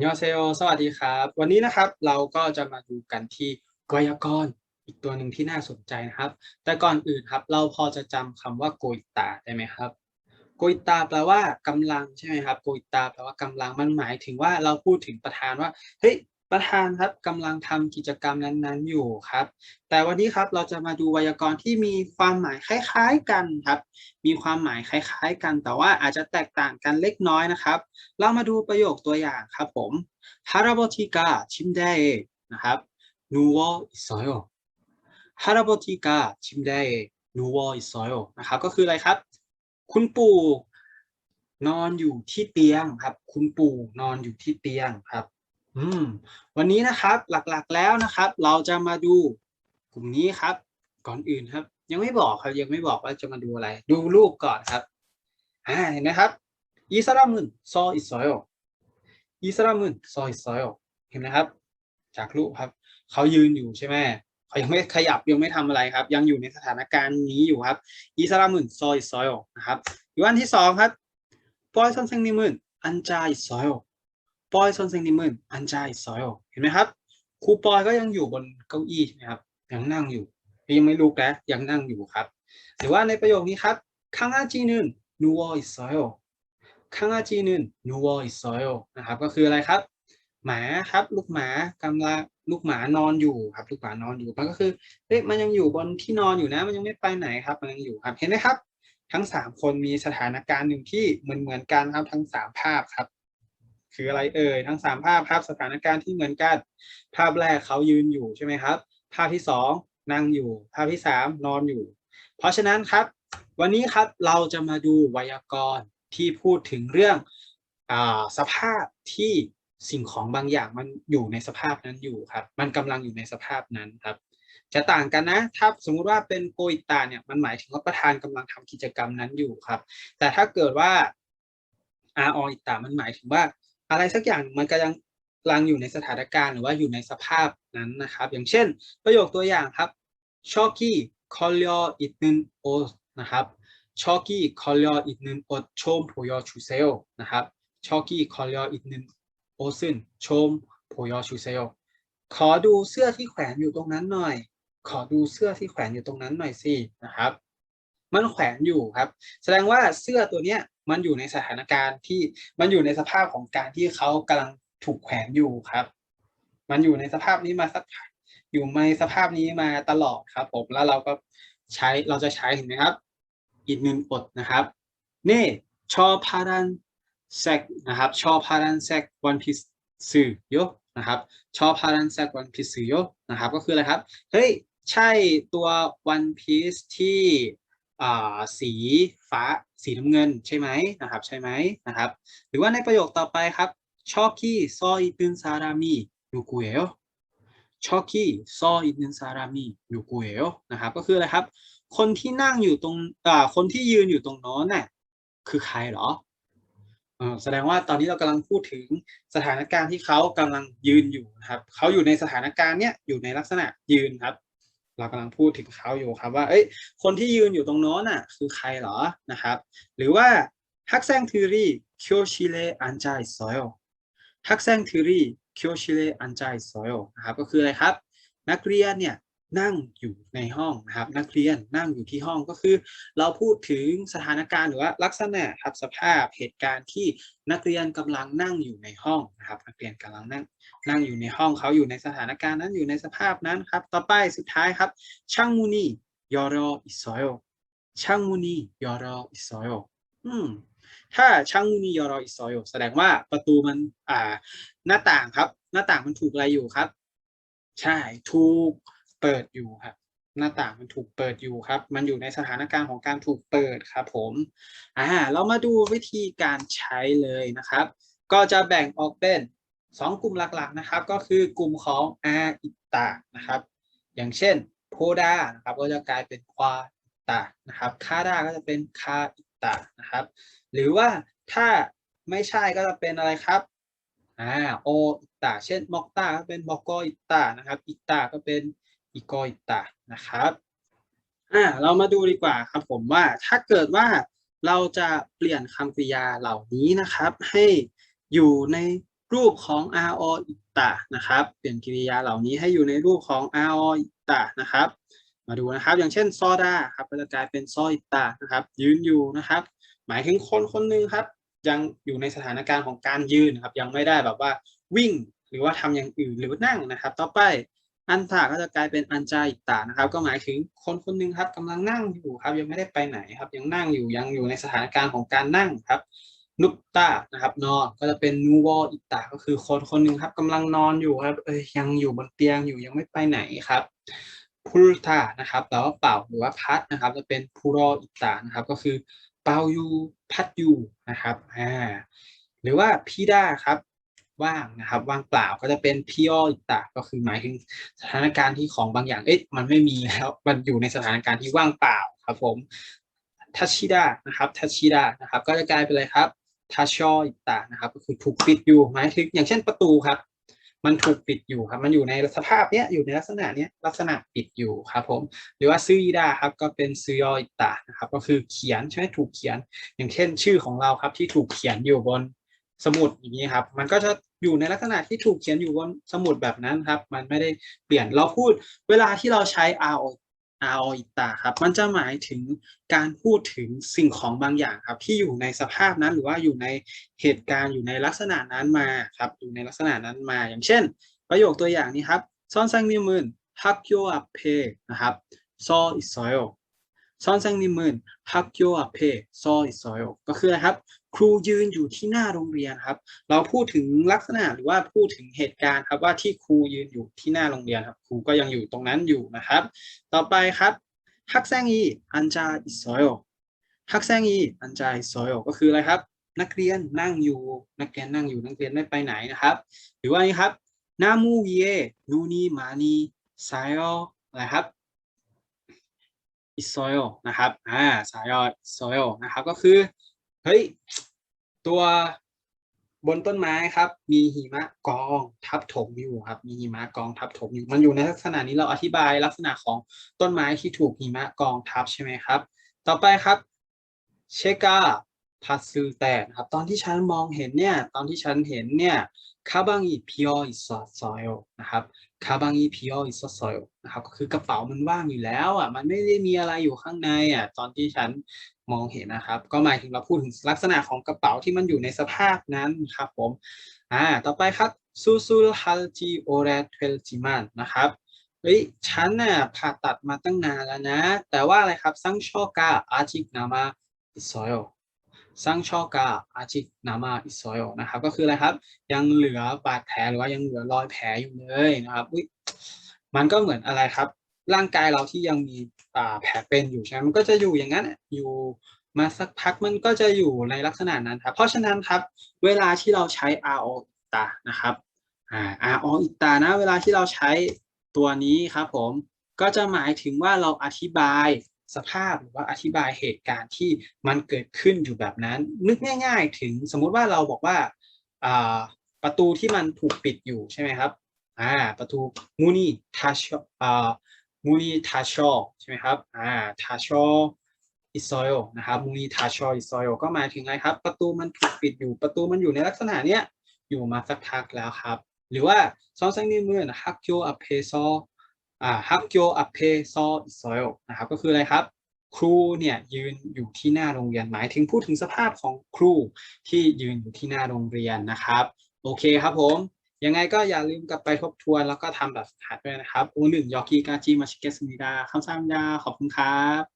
ยอเซโยสวัสดีครับ วันนี้นะครับเราก็จะมาดูกันที่ไวยากรณ์อีกตัวหนึ่งที่น่าสนใจนะครับ แต่ก่อนอื่นครับเราพอจะจำคำว่าโกยตาได้ไหมครับ โกยตาแปลว่ากำลังใช่ไหมครับ โกยตาแปลว่ากำลังมันหมายถึงว่าเราพูดถึงประธานว่าเฮ้ย ประธานครับกำลังทำกิจกรรมนั้นๆอยู่ครับ แต่วันนี้ครับเราจะมาดูไวยากรณ์ที่มีความหมายคล้ายๆกันครับ มีความหมายคล้ายๆ กัน แต่ว่าอาจจะแตกต่างกันเล็กน้อยนะครับ เรามาดูประโยคตัวอย่างครับผมฮาราบติกาชิมเดนะครับนูวออิซอยฮาราบติกาชิมเดนูวออิซอยนะครับ ก็คืออะไรครับ คุณปู่นอนอยู่ที่เตียงครับ คุณปู่นอนอยู่ที่เตียงครับ อืมวันนี้นะครับหลักๆแล้วนะครับ เราจะมาดูกลุ่มนี้ครับ ก่อนอื่นครับ ยังไม่บอกครับยังไม่บอกว่าจะมาดูอะไร ดูรูปก่อนครับอ่าเห็นไหมครับอีสรามุนซออิสอยอีสรามุนซออิสอยเห็นไหมครับ จากรูปครับเขายืนอยู่ใช่ไหมเขายังไม่ขยับยังไม่ทำอะไรครับ ยังอยู่ในสถานการณ์นี้อยู่ครับอีสรามุนซออิสอยนะครับอีกวันที่สองครับปอยซันเซงนิมุนอันจาอิสอย ปอยซันเซงนิมุนอันจาอิสอยเห็นไหมครับครูปอยก็ยังอยู่บนเก้าอี้ใช่ไหมครับยังนั่งอยู่ ยังไม่ลุกนะยังนั่งอยู่ครับ หรือว่าในประโยคนี้ครับคังอาจีนึนนูวออิสอยคังอาจีนึนนูวออิสอยนะครับ ก็คืออะไรครับ หมาครับลูกหมากำลังลูกหมานอนอยู่ครับ ลูกหมานอนอยู่มันก็คือเอ๊ะมันยังอยู่บนที่นอนอยู่นะ มันยังไม่ไปไหนครับ มันยังอยู่ครับเห็นไหมครับ ทั้งสามคนมีสถานการณ์หนึ่งที่เหมือนเหมือนกันครับทั้งสามภาพครับ คืออะไรเอ่ยทั้งสามภาพครับสถานการณ์ที่เหมือนกันภาพแรกเขายืนอยู่ใช่ไหมครับ ภาพที่สองนั่งอยู่ ภาพที่สามนอนอยู่ เพราะฉะนั้นครับ วันนี้ครับเราจะมาดูไวยากรณ์ที่พูดถึงเรื่องอสภาพที่สิ่งของบางอย่างมันอยู่ในสภาพนั้นอยู่ครับ มันกำลังอยู่ในสภาพนั้นครับ จะต่างกันนะ ถ้าสมมุติว่าเป็นโกอิตาเนี่ยมันหมายถึงว่าประธานกำลังทำกิจกรรมนั้นอยู่ครับ แต่ถ้าเกิดว่าอาออิตามันหมายถึงว่า อะไรสักอย่างมันกำลังลังอยู่ในสถานการณ์หรือว่าอยู่ในสภาพนั้นนะครับ อย่างเช่น ประโยคตัวอย่างครับชอกี้คอลยออิตนึนโอนะครับชอกี้คอลยออิตนึนโอชมโพยอชูเซลนะครับชอกี้คอลยออิตนึนโอซึนชมโพยอชูเซลขอดูเสื้อที่แขวนอยู่ตรงนั้นหน่อย ขอดูเสื้อที่แขวนอยู่ตรงนั้นหน่อยสินะครับ มันแขวนอยู่ครับ แสดงว่าเสื้อตัวเนี้ย มันอยู่ในสถานการณ์ที่มันอยู่ในสภาพของการที่เขากำลังถูกแขวนอยู่ครับ มันอยู่ในสภาพนี้มาสักอยู่ในสภาพนี้มาตลอดครับ ผมแล้วเราก็ใช้เราจะใช้เห็นไหมครับ อีกหนึ่งบทนะครับนี่ชอพารันแซกนะครับชอพารันแซกวันพิสื่อโยนะครับชอพารันแซกวันพิสื่อโยนะครับ ก็คืออะไรครับเฮ้ยใช่ตัววันพีซที่ สีฟ้าสีน้ำเงินใช่ไหมนะครับใช่ไหมนะครับ หรือว่าในประโยคต่อไปครับชอกี้ซออิตึนซารามีนูกุเอโอชอกี้ซออิตึนซารามีนูกุเอโอนะครับก็คืออะไรครับ คนที่นั่งอยู่ตรงอ่าคนที่ยืนอยู่ตรงโน้นน่ะคือใครเหรออแสดงว่าตอนนี้เรากำลังพูดถึงสถานการณ์ที่เขากำลังยืนอยู่นะครับเขาอยู่ในสถานการณ์เนี้ยอยู่ในลักษณะยืนครับ เรากำลังพูดถึงเขาอยู่ครับว่า เอ้ย คนที่ยืนอยู่ตรงโน้นน่ะ คือใครเหรอนะครับ หรือว่าฮักแซงทูรีคิโอชิเลอันจายซอยฮักแซงทูรีคิโอชิเลอันจายซอยนะครับ ก็คืออะไรครับ นักเรียนเนี่ย นั่งอยู่ในห้องนะครับ นักเรียนนั่งอยู่ที่ห้องก็คือ เราพูดถึงสถานการณ์หรือว่าลักษณะครับสภาพเหตุการณ์ที่นักเรียนกำลังนั่งอยู่ในห้องนะครับ นักเรียนกำลังนั่งนั่งอยู่ในห้องเขาอยู่ในสถานการณ์นั้นอยู่ในสภาพนั้นครับ ต่อไปสุดท้ายครับช่างมูนียอรออิซอยช่างมูนียอรออิซอยอืมถ้าช่างมูนียอรออิซอยแสดงว่าประตูมันอ่าหน้าต่างครับ หน้าต่างมันถูกอะไรอยู่ครับ ใช่ถูก เปิดอยู่ครับ หน้าต่างมันถูกเปิดอยู่ครับ มันอยู่ในสถานการณ์ของการถูกเปิดครับผมอ่าเรามาดูวิธีการใช้เลยนะครับ ก็จะแบ่งออกเป็นสองกลุ่มหลักๆนะครับ ก็คือกลุ่มของอาอิตานะครับ อย่างเช่นโพดานะครับก็จะกลายเป็นควาอิตานะครับคาดาก็จะเป็นคาอิตานะครับ หรือว่าถ้าไม่ใช่ก็จะเป็นอะไรครับอ่าโออิตาเช่นมอกตาก็เป็นบอกโกอิตานะครับ อิตาก็เป็น อิโกอิตานะครับอ่าเรามาดูดีกว่าครับผมว่าถ้าเกิดว่าเราจะเปลี่ยนคำกริยาเหล่านี้นะครับ ให้อยู่ในรูปของ r o อิตะนะครับ เปลี่ยนกริยาเหล่านี้ให้อยู่ในรูปของ r o อิตะนะครับ มาดูนะครับ อย่างเช่นซอดาครับก็จะกลายเป็นซออิตะนะครับ ยืนอยู่นะครับ หมายถึงคนคนหนึ่งครับ ยังอยู่ในสถานการณ์ของการยืนครับ ยังไม่ได้แบบว่าวิ่งหรือว่าทำอย่างอื่นหรือว่านั่งนะครับ ต่อไป อันตาก็จะกลายเป็นอันจาอิตะนะครับ ก็หมายถึงคนคนหนึ่งครับกำลังนั่งอยู่ครับ ยังไม่ได้ไปไหนครับ ยังนั่งอยู่ยังอยู่ในสถานการณ์ของการนั่งครับนุปตานะครับนอนก็จะเป็นนูวออิตะก็คือคนคนหนึ่งครับกำลังนอนอยู่ครับเอ้ยยังอยู่บนเตียงอยู่ยังไม่ไปไหนครับพูลตานะครับแปลว่าเป่าหรือว่าพัดนะครับ จะเป็นพูรออิตะนะครับ ก็คือเป่าอยู่พัดอยู่นะครับอ่าหรือว่าพีดาครับ ว่างนะครับ ว่างเปล่าก็จะเป็นพิออิตะก็คือหมายถึงสถานการณ์ที่ของบางอย่างเอ๊ะมันไม่มีแล้วมันอยู่ในสถานการณ์ที่ว่างเปล่าครับผมทัชชิดานะครับทัชชิดานะครับ ก็จะกลายเป็นอะไรครับทัชชออิตะนะครับ ก็คือถูกปิดอยู่หมายถึงอย่างเช่นประตูครับ มันถูกปิดอยู่ครับ มันอยู่ในสภาพเนี้ยอยู่ในลักษณะเนี้ยลักษณะปิดอยู่ครับผม หรือว่าซื้ออิดาครับก็เป็นซื้อยออิตะนะครับ ก็คือเขียนใช่ไหมถูกเขียน อย่างเช่น ชื่อของเราครับที่ถูกเขียนอยู่บน สมุดอย่างนี้ครับ มันก็จะอยู่ในลักษณะที่ถูกเขียนอยู่บนสมุดแบบนั้นครับ มันไม่ได้เปลี่ยนเราพูดเวลาที่เราใช้ r o r o อิตาครับ มันจะหมายถึงการพูดถึงสิ่งของบางอย่างครับ ที่อยู่ในสภาพนั้นหรือว่าอยู่ในเหตุการณ์อยู่ในลักษณะนั้นมาครับ อยู่ในลักษณะนั้นมา อย่างเช่น ประโยคตัวอย่างนี้ครับซอนซังนิมึนฮักโยอัปเพนะครับซออิซอยซอนซังนิมึนฮักโยอัปเพซออิซอยก็คืออะไรครับ ครูยืนอยู่ที่หน้าโรงเรียนครับ เราพูดถึงลักษณะหรือว่าพูดถึงเหตุการณ์ครับว่าที่ครูยืนอยู่ที่หน้าโรงเรียนครับ ครูก็ยังอยู่ตรงนั้นอยู่นะครับ ต่อไปครับฮักแซงอีอันจาอิซอยฮักแซงอีอันจาอิซอยก็คืออะไรครับ นักเรียนนั่งอยู่นักเรียนนั่งอยู่นักเรียนไม่ไปไหนนะครับ หรือว่านี่ครับนามูเยนูนีมานีไซโออะไรครับอิซอยนะครับอ่าไซโออิซอยนะครับก็คือ เฮ้ย ตัวบนต้นไม้ครับ มีหิมะกองทับถมอยู่ครับ มีหิมะกองทับถมอยู่มันอยู่ในลักษณะนี้เราอธิบายลักษณะของต้นไม้ที่ถูกหิมะกองทับใช่ไหมครับ ต่อไปครับเชกาพัสึแต่นครับ ตอนที่ฉันมองเห็นเนี่ย ตอนที่ฉันเห็นเนี่ยคาบังอีพิออิสซอยนะครับคาบังอีพิออิสซอยนะครับก็คือกระเป๋ามันว่างอยู่แล้วอะมันไม่ได้มีอะไรอยู่ข้างในอะตอนที่ฉัน มองเห็นนะครับ ก็หมายถึงเราพูดถึงลักษณะของกระเป๋าที่มันอยู่ในสภาพนั้นครับผมอ่าต่อไปครับซูซูลฮัลจิโอเรเทลจิมันนะครับเฮ้ยฉันน่ะผ่าตัดมาตั้งนานแล้วนะ แต่ว่าอะไรครับซังชอกาอาจิกนามาอิซอยซังชอกาอาจิกนามาอิซอยนะครับ ก็คืออะไรครับ ยังเหลือบาดแผลหรือว่ายังเหลือรอยแผลอยู่เลยนะครับอุ้ยมันก็เหมือนอะไรครับ ร่างกายเราที่ยังมีแผลเป็นอยู่ใช่ไหมมันก็จะอยู่อย่างนั้นอยู่มาสักพักมันก็จะอยู่ในลักษณะนั้นครับ เพราะฉะนั้นครับ เวลาที่เราใช้ r o ตานะครับอ่า r o อิตานะ เวลาที่เราใช้ตัวนี้ครับผมก็จะหมายถึงว่าเราอธิบายสภาพหรือว่าอธิบายเหตุการณ์ที่มันเกิดขึ้นอยู่แบบนั้น นึกง่าย ๆ ถึงสมมุติว่าเราบอกว่าประตูที่มันถูกปิดอยู่ใช่ไหมครับอ่าประตูมูนีทัชอ่า มูนีทัชอใช่ไหมครับอ่าทัชออิซอยนะครับมูนีทัชออิซอยก็หมายถึงอะไรครับ ประตูมันถูกปิดอยู่ประตูมันอยู่ในลักษณะเนี้ยอยู่มาสักพักแล้วครับ หรือว่าซอนซังนิมือนะฮักโยอัพเพซออ่าฮักโยอัพเพซออิซอยนะครับก็คืออะไรครับครูเนี่ยยืนอยู่ที่หน้าโรงเรียนหมายถึงพูดถึงสภาพของครูที่ยืนอยู่ที่หน้าโรงเรียนนะครับ โอเคครับผม ยังไงก็อย่าลืมกลับไปทบทวนแล้วก็ทำแบบหัดด้วยนะครับโอหนึ่งยอกีกาจิมาชิเกสมิดาคำสั่งยาขอบคุณครับ